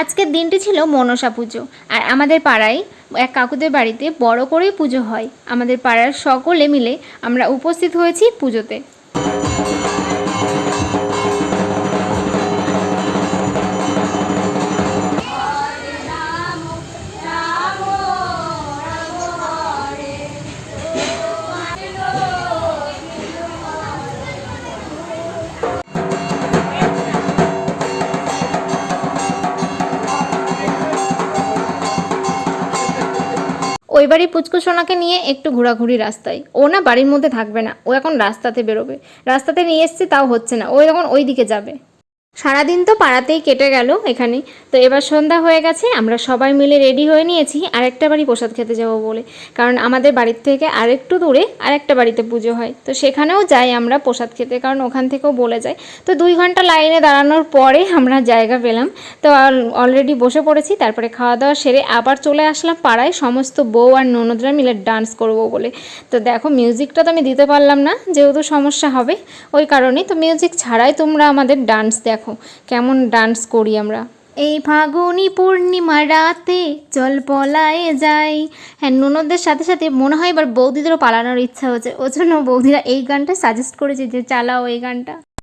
আজকের দিনটি ছিল মনসা পুজো। আর আমাদের পাড়ায় এক কাকুদের বাড়িতে বড় করেই পুজো হয়। আমাদের পাড়ার সকলে মিলে আমরা উপস্থিত হয়েছি পুজোতে। ওই বাড়ি পুচকু সোনাকে নিয়ে একটু ঘোরাঘুরি রাস্তায়। ও না বাড়ির মধ্যে থাকবে না, ও এখন রাস্তাতে বেরোবে। রাস্তাতে নিয়ে এসছে, তাও হচ্ছে না। ও এখন ওই দিকে যাবে। সারাদিন তো পাড়াতেই কেটে গেল এখানে। তো এবার সন্ধ্যা হয়ে গেছে, আমরা সবাই মিলে রেডি হয়ে নিয়েছি আরেকটা বাড়ি প্রসাদ খেতে যাব বলে। কারণ আমাদের বাড়ির থেকে আরেকটু দূরে আরেকটা বাড়িতে পুজো হয়। তো সেখানেও যাই আমরা প্রসাদ খেতে, কারণ ওখান থেকেও বলে যায়। তো দুই ঘণ্টা লাইনে দাঁড়ানোর পরে আমরা জায়গা পেলাম। তো অলরেডি বসে পড়েছি, তারপরে খাওয়া দাওয়া সেরে আবার চলে আসলাম পাড়ায়। সমস্ত বউ আর ননদরা মিলে ডান্স করব বলে। তো দেখো মিউজিকটা তো আমি দিতে পারলাম না, যেহেতু সমস্যা হবে। ওই কারণে তো মিউজিক ছাড়াই তোমরা আমাদের ডান্স দেখো। কেমন ডান্স করি আমরা। এই ফাগুনি পূর্ণিমা রাতে চল পলায়ে যাই হ্যাঁ ননদদের সাথে সাথে মনে হয় এবার বৌদিদেরও পালানোর ইচ্ছা হচ্ছে। ওই জন্য বৌদিরা এই গানটা সাজেস্ট করেছে যে চালাও এই গানটা।